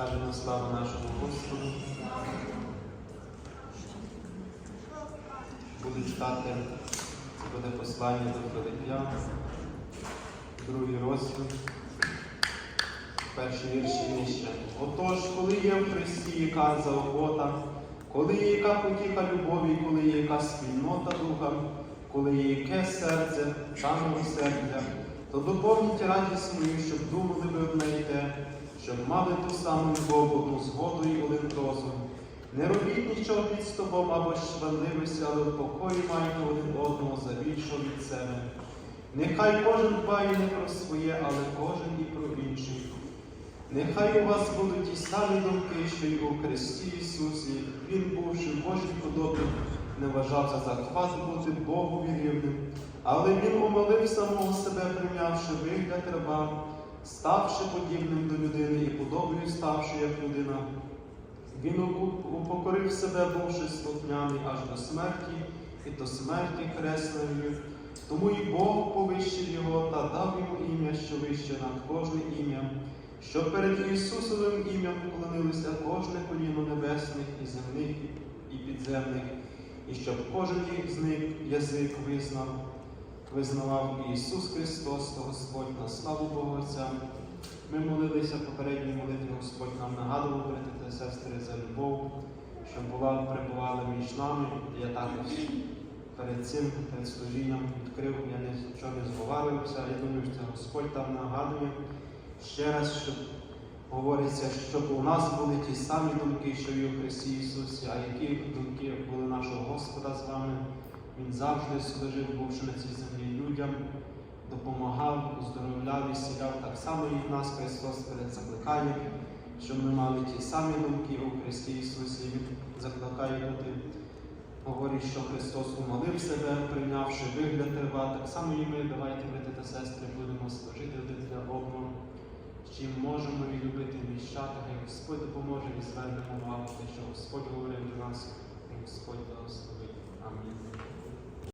на славу нашому Господу. Буду читати, це буде послання до Филип'ян, другий розділ, перший вірш і нижче. Отож, коли є в Христі яка заохота, коли є яка потіха любові, коли є яка спільнота духа, коли є яке серце, та милосердя, то доповніть радість мою, щоб думали ви одне й те, щоб мали ту саму любов, одну згоду і один розум. Не робіть нічого під стопом або шванливості, але в покої майте один одного за більшого від себе. Нехай кожен дбає не про своє, але кожен і про інших. Нехай у вас будуть ті самі думки, що й у Христі Ісусі. Він, бувши в Божій подобі, не вважав за захват бути Богу рівним, але він умолив самого себе, прийнявши вигляд раба, ставши подібним до людини і подобою ставши як людина. Він упокорив себе, бувши слухняний аж до смерті, і до смерті хресною. Тому і Бог повищив його та дав йому ім'я, що вище над кожне ім'я, щоб перед Ісусовим ім'ям поклонилося кожне коліно небесних і земних і підземних, і щоб кожен з них язик визнав, визнавав Ісус Христос, то Господь на славу Бога Отця. Ми молилися попередній молитві, Господь нам нагадував, брати та сестри, за любов, що була, перебувала між нами. Я також перед цим, перед служінням відкрив, я нічого не зговарювався. Я думаю, що Господь там нагадує ще раз, щоб говориться, щоб у нас були ті самі думки, що і у Христі Ісусі, а які думки були Він завжди служив, бувши на цій землі людям допомагав, оздоровляв і сіляв так само і нас Христос перед закликає, щоб ми мали ті самі думки у Христі Ісусі. Закликає бути, говорить, що Христос умолив себе, прийнявши вигляд раба. Так само і ми, давайте, брати та сестри, будемо служити один для одного, чим можемо і любити і віщати, хай Господь допоможе і звернемо увагу, те, що Господь говорив до нас, і Господь благословить. Амінь.